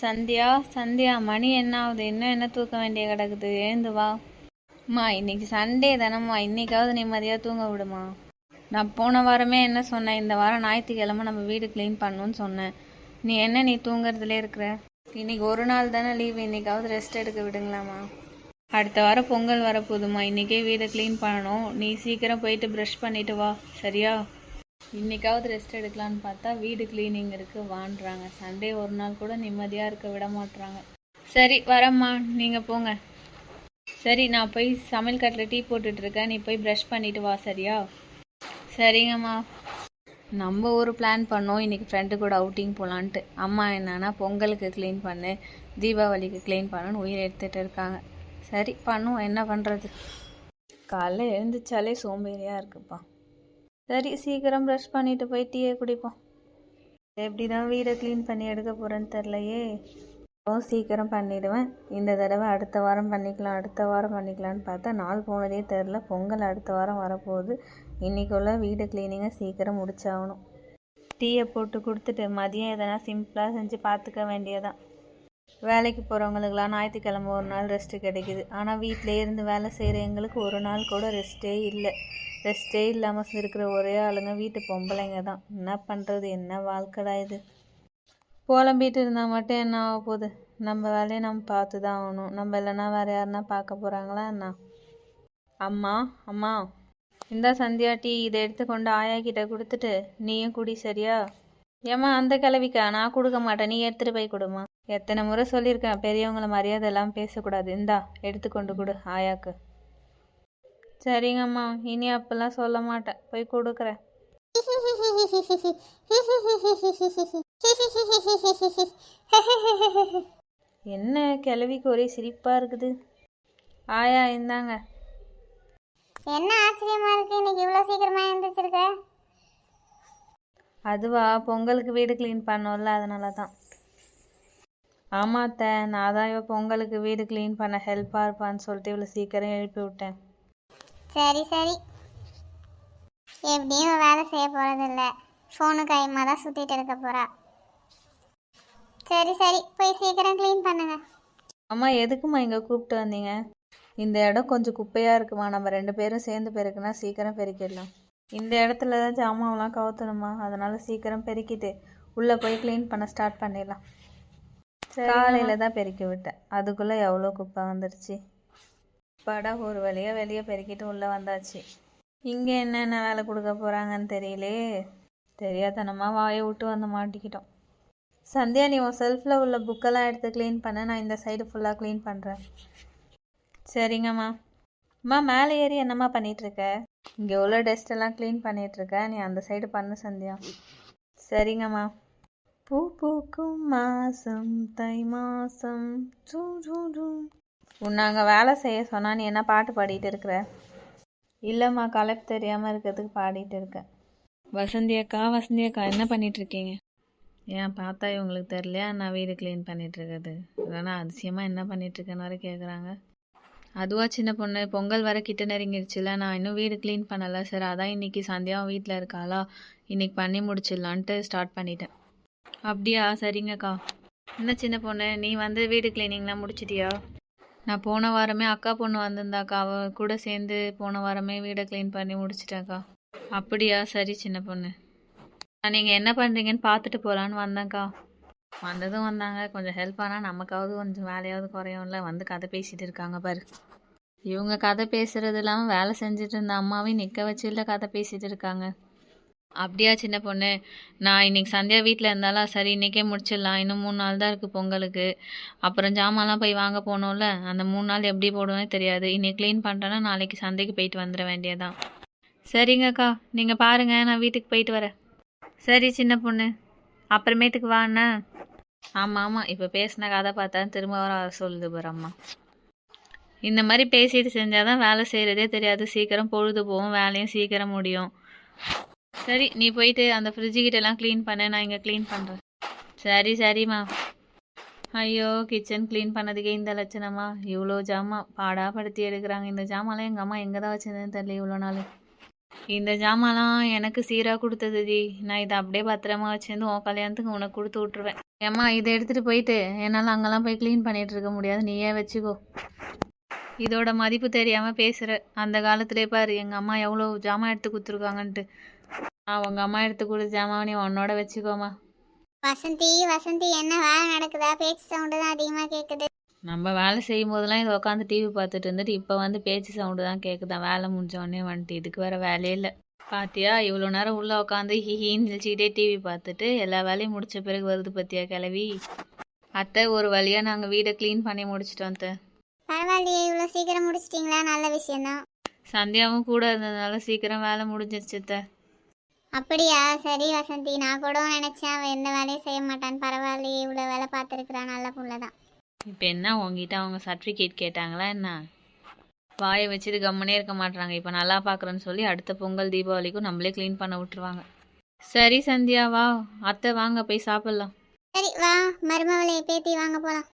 சந்தியா சந்தியா மணி என்ன ஆகுது? இன்னும் என்ன தூக்க வேண்டிய கிடக்குது? எழுந்து வா. அம்மா இன்னைக்கு சண்டே தானம்மா. இன்னைக்காவது நிம்மதியாக தூங்க விடுமா? நான் போன வாரமே என்ன சொன்னேன்? இந்த வாரம் ஞாயிற்றுக்கிழமை நம்ம வீடு க்ளீன் பண்ணணும்னு சொன்னேன். நீ என்ன நீ தூங்குறதுலே இருக்கிற? இன்னைக்கு ஒரு நாள் தானே லீவ் இன்னைக்காவது ரெஸ்ட் எடுக்க விடுங்களாம்மா. அடுத்த வாரம் பொங்கல் வரப்போகுதுமா இன்னைக்கே வீடை க்ளீன் பண்ணணும். நீ சீக்கிரம் போயிட்டு ப்ரஷ் பண்ணிட்டு வா. சரியா? இன்றைக்காவது ரெஸ்ட் எடுக்கலான்னு பார்த்தா வீடு க்ளீனிங் இருக்குது வாண்டுறாங்க சண்டே ஒரு நாள் கூட நிம்மதியாக இருக்க விட மாட்றாங்க. சரி வரம்மா. நீங்கள் போங்க. சரி நான் போய் சமையல் கட்டில் டீ போட்டுட்ருக்கேன் நீ போய் ப்ரஷ் பண்ணிட்டு வா சரியா? சரிங்கம்மா. நம்ம ஒரு பிளான் பண்ணோம். இன்றைக்கி ஃப்ரெண்டு கூட அவுட்டிங் போகலான்ட்டு அம்மா என்னன்னா பொங்கலுக்கு க்ளீன் பண்ணு தீபாவளிக்கு க்ளீன் பண்ணுன்னு உயிர் எடுத்துகிட்டு இருக்காங்க. சரி பண்ணுவோம். என்ன பண்ணுறது காலைல எழுந்திரிச்சாலே சோம்பேறியாக இருக்குப்பா. சரி சீக்கிரம் ப்ரஷ் பண்ணிட்டு போய் டீயை குடிப்போம். எப்படி தான் வீடை க்ளீன் பண்ணி எடுக்க போகிறேன்னு தெரிலையே இப்போ சீக்கிரம் பண்ணிடுவேன். இந்த தடவை அடுத்த வாரம் பண்ணிக்கலாம் அடுத்த வாரம் பண்ணிக்கலான்னு பார்த்தா நாள் போனதே தெரில பொங்கல் அடுத்த வாரம் வரப்போகுது. இன்றைக்குள்ள வீடு க்ளீனிங்கை சீக்கிரம் முடிச்சாகணும். டீயை போட்டு கொடுத்துட்டு மதியம் எதனா சிம்பிளாக செஞ்சு பார்த்துக்க வேண்டியதான் வேலைக்கு போகிறவங்களுக்குலாம் ஞாயிற்றுக்கிழமை ஒரு நாள் ரெஸ்ட்டு கிடைக்குது. ஆனால் வீட்டிலே இருந்து வேலை செய்கிற எங்களுக்கு ஒரு நாள் கூட ரெஸ்ட்டே இல்லை. ரெஸ்ட்டே இல்லாமல் இருக்கிற ஒரே ஆளுங்க வீட்டு பொம்பளைங்க தான். என்ன பண்ணுறது என்ன வாழ்க்கடா இது? புலம்பிட்டு இருந்தால் மட்டும் என்ன ஆக போகுது? நம்ம வேலையை நம்ம பார்த்து தான் ஆகணும். நம்ம இல்லைன்னா வேறு யாருன்னா பார்க்க போகிறாங்களா என்ன? அம்மா அம்மா. இந்தா சந்தியா டீ இதை எடுத்து கொண்டு ஆயா கிட்ட கொடுத்துட்டு நீயும் குடி சரியா? ஏம்மா அந்த கிளவிக்கா நான் கொடுக்க மாட்டேன். நீ எடுத்துகிட்டு போய் கொடுமா எத்தனை முறை சொல்லியிருக்கேன். பெரியவங்கள மரியாதை எல்லாம் பேசக்கூடாது. இந்தா எடுத்து கொண்டு கொடு ஆயாக்கு. சரிங்கம்மா. இனி அப்பெல்லாம் சொல்ல மாட்டேன். போய் கொடுக்குறேன். என்ன கிளவிக்கு ஒரே சிரிப்பாக இருக்குது? ஆயா இந்தாங்க. என்ன ஆச்சரியமா இருக்கு? இன்னைக்கு இவ்வளோ சீக்கிரமா எழுந்திரிச்சிருக்க அதுவா பொங்கலுக்கு வீடு க்ளீன் பண்ணோம்ல அதனால தான் ஆமா அத்தை நான் தான் இவ பொங்கலுக்கு வீடு க்ளீன் பண்ண ஹெல்ப்பாக இருப்பான்னு சொல்லிட்டு இவ்வளோ சீக்கிரம் எழுப்பி விட்டேன். சரி சரி. எப்படியும் வேலை செய்ய போறதில்ல ஃபோனு கைமா தான் சுத்திட்டு இருக்க போறா. சரி சரி. போய் சீக்கிரம் க்ளீன் பண்ணுங்க. அம்மா எதுக்கும்மா இங்கே கூப்பிட்டு வந்தீங்க? இந்த இடம் கொஞ்சம் குப்பையாக இருக்குமா? நம்ம ரெண்டு பேரும் சேர்ந்து பெருக்குனா சீக்கிரம் பெருக்கிடலாம். இந்த இடத்துல தான் ஜாமான்லாம் கவுத்தணுமா? அதனால சீக்கிரம் பெருக்கிட்டு உள்ளே போய் க்ளீன் பண்ண ஸ்டார்ட் பண்ணிடலாம். காலையில் தான் பெருக்கி விட்டேன். அதுக்குள்ளே எவ்வளோ குப்பை வந்துருச்சு? படா ஒரு வழியாக வெளியே பெருக்கிட்டு உள்ளே வந்தாச்சு. இங்கே என்னென்ன வேலை கொடுக்க போகிறாங்கன்னு தெரியலையே தெரியாதனமாக வாயை விட்டு வந்து மாட்டிக்கிட்டோம். சந்தியா நீ உன் செல்ஃபில் உள்ள புக்கெல்லாம் எடுத்து க்ளீன் பண்ண. நான் இந்த சைடு ஃபுல்லாக க்ளீன் பண்ணுறேன் சரிங்கம்மா. அம்மா மேலே ஏறி என்னம்மா பண்ணிகிட்ருக்க இங்கே உள்ள டஸ்ட் எல்லாம் க்ளீன் பண்ணிகிட்ருக்க நீ அந்த சைடு பண்ணு சந்தியா. சரிங்கம்மா. பூ பூக்கும் மாசம் தை மாசம். ஜூ ஜூ உன்னை அங்கே வேலை செய்ய சொன்னால் நீ என்ன பாட்டு பாடிட்டு இருக்கிற? இல்லைம்மா கலப்பு தெரியாமல் இருக்கிறதுக்கு பாடிட்டு இருக்கேன் வசந்தி அக்கா வசந்தி அக்கா என்ன பண்ணிகிட்ருக்கீங்க இருக்கீங்க ஏன் பார்த்தா இவங்களுக்கு தெரியலையா? நான் வீடு க்ளீன் பண்ணிகிட்ருக்கிறது இல்லைன்னா அதிசயமாக என்ன பண்ணிகிட்ருக்கேன்னு வரை கேட்குறாங்க அதுவா சின்ன பொண்ணு பொங்கல் வர கிட்ட நெருங்கிடுச்சுல நான் இன்னும் வீடு க்ளீன் பண்ணலை சார் அதான் இன்னைக்கு சந்தியாவும் வீட்டில் இருக்காளா இன்னைக்கு பண்ணி முடிச்சிடலான்ட்டு ஸ்டார்ட் பண்ணிட்டேன். அப்படியா? சரிங்கக்கா. என்ன சின்ன பொண்ணு நீ வந்து வீடு க்ளீனிங்லாம் முடிச்சிட்டியா? நான் போன வாரமே அக்கா பொண்ணு வந்திருந்தாக்கா அவ கூட சேர்ந்து போன வாரமே வீடை க்ளீன் பண்ணி முடிச்சிட்டேக்கா. அப்படியா? சரி சின்ன பொண்ணு. நீங்கள் என்ன பண்ணுறீங்கன்னு பார்த்துட்டு போகலான்னு வந்தேன்க்கா. வந்ததும் வந்தாங்க. கொஞ்சம் ஹெல்ப் ஆனால் நமக்காவது கொஞ்சம் வேலையாவது குறையும்ல. வந்து கதை பேசிட்டு இருக்காங்க பாரு. இவங்க கதை பேசுறது இல்லாமல் வேலை செஞ்சுட்டு இருந்த அம்மாவையும் நிற்க வச்சு இல்லை கதை பேசிட்டு இருக்காங்க. அப்படியா சின்ன பொண்ணு? நான் இன்னைக்கு சந்தியா வீட்டில் இருந்தாலும் சரி இன்னைக்கே முடிச்சிடலாம். இன்னும் மூணு நாள் தான் இருக்குது பொங்கலுக்கு. அப்புறம் ஜாமான்லாம் போய் வாங்க போனோம்ல? அந்த மூணு நாள் எப்படி போடுவேனே தெரியாது. இன்னைக்கு க்ளீன் பண்ணிட்டேன்னா நாளைக்கு சந்தைக்கு போயிட்டு வந்துட வேண்டியதான் சரிங்கக்கா நீங்கள் பாருங்கள் நான் வீட்டுக்கு போயிட்டு வரேன். சரி சின்ன பொண்ணு. அப்புறமேட்டுக்கு வாண்ணா ஆமாம் ஆமாம் இப்போ பேசின கதை பார்த்தா திரும்ப வர சொல்லுது பரம்மா அம்மா. இந்த மாதிரி பேசிட்டு செஞ்சால் தான் வேலை செய்கிறதே தெரியாது. சீக்கிரம் பொழுது போகும் வேலையும் சீக்கிரம் முடியும். சரி நீ போயிட்டு அந்த ஃப்ரிட்ஜு கிட்டலாம் க்ளீன் பண்ண நான் இங்கே க்ளீன் பண்ணுறேன் சரி சரிம்மா. ஐயோ கிச்சன் க்ளீன் பண்ணதுக்கே இந்த லட்சணமா? இவ்வளோ ஜாமான் பாடாப்படுத்தி எடுக்கிறாங்க. இந்த ஜாமான்லாம் எங்கள் அம்மா எங்கே தான் வச்சிருந்தேன்னு தெரியல இவ்வளோ நாள். இந்த ஜாமான்லாம் எனக்கு சீராக கொடுத்தது டி. நான் இதை அப்படியே பத்திரமா வச்சிருந்து உன் கல்யாணத்துக்கு உனக்கு கொடுத்து விட்ருவேன் ஏம்மா இதை எடுத்துகிட்டு போயிட்டு என்னால் அங்கெல்லாம் போய் க்ளீன் பண்ணிகிட்டு இருக்க முடியாது. நீயே வச்சுக்கோ. இதோட மதிப்பு தெரியாமல் பேசுகிற அந்த காலத்திலே பாரு எங்கள் அம்மா எவ்வளோ ஜாமான் எடுத்து கொடுத்துருக்காங்கன்ட்டு. உங்கள் அம்மா எடுத்து கொடுத்த ஜாமான் நீ உன்னோட வச்சுக்கோமா. வசந்தி வசந்தி என்ன வேலை நடக்குதா? பேச்சு சவுண்டு தான் அதிகமாக கேட்குது நம்ம வேலை செய்யும் போதெல்லாம் இதை உட்காந்து டிவி பார்த்துட்டு இருந்துட்டு இப்போ வந்து பேச்சு சவுண்டு தான் கேட்குதான் வேலை முடிஞ்ச உடனே வந்துட்டு இதுக்கு வேற வேலையே இல்லை. பாத்தியா இவ்வளோ நேரம் உள்ளே உட்காந்து ஹிஹின்னு நினச்சிக்கிட்டே டிவி பார்த்துட்டு எல்லா வேலையும் முடிச்ச பிறகு வருது பத்தியா கிளவி? அத்தை ஒரு வழியாக நாங்கள் வீடை க்ளீன் பண்ணி முடிச்சிட்டோம் அத்தை பரவாயில்லையே இவ்வளோ சீக்கிரம் முடிச்சிட்டிங்களா? நல்ல விஷயம்தான். சந்தியாவும் கூட இருந்ததுனால சீக்கிரம் வேலை முடிஞ்சிருச்சு அத்தை. அப்படியா? சரி வசந்தி. நான் கூட நினைச்சேன் அவன் எந்த வேலையும் செய்ய மாட்டான் பரவாயில்லையே இவ்வளோ வேலை பார்த்துருக்குறான் நல்ல புள்ள தான் இப்போ என்ன உங்ககிட்ட அவங்க சர்டிஃபிகேட் கேட்டாங்களா என்ன? வாயை வச்சுட்டு கம்முனே இருக்க மாட்றாங்க. இப்போ நல்லா பார்க்குறேன்னு சொல்லி அடுத்த பொங்கல் தீபாவளிக்கும் நம்மளே க்ளீன் பண்ண விட்டுருவாங்க. சரி சந்தியா வா. அத்தை வாங்க போய் சாப்பிட்லாம். சரி வா. மருமவளையை பேத்தி வாங்க போகலாம்